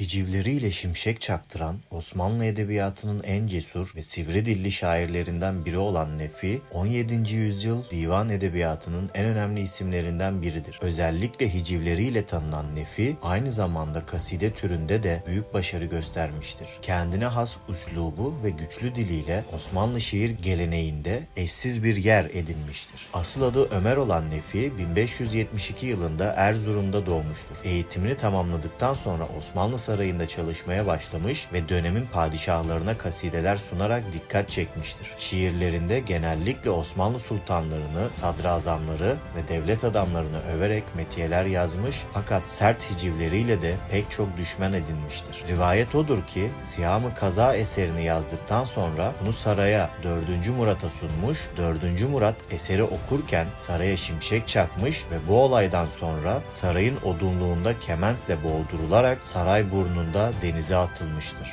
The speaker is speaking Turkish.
Hicivleriyle şimşek çaktıran Osmanlı edebiyatının en cesur ve sivri dilli şairlerinden biri olan Nefi, 17. yüzyıl divan edebiyatının en önemli isimlerinden biridir. Özellikle hicivleriyle tanınan Nefi, aynı zamanda kaside türünde de büyük başarı göstermiştir. Kendine has üslubu ve güçlü diliyle Osmanlı şiir geleneğinde eşsiz bir yer edinmiştir. Asıl adı Ömer olan Nefi, 1572 yılında Erzurum'da doğmuştur. Eğitimini tamamladıktan sonra Osmanlı Sarayı'nda çalışmaya başlamış ve dönemin padişahlarına kasideler sunarak dikkat çekmiştir. Şiirlerinde genellikle Osmanlı sultanlarını, sadrazamları ve devlet adamlarını överek metiyeler yazmış fakat sert hicivleriyle de pek çok düşman edinmiştir. Rivayet odur ki Siyam-ı Kaza eserini yazdıktan sonra bunu saraya 4. Murat'a sunmuş. 4. Murat eseri okurken saraya şimşek çakmış ve bu olaydan sonra sarayın odunluğunda kementle boğdurularak saray burnunda denize atılmıştır.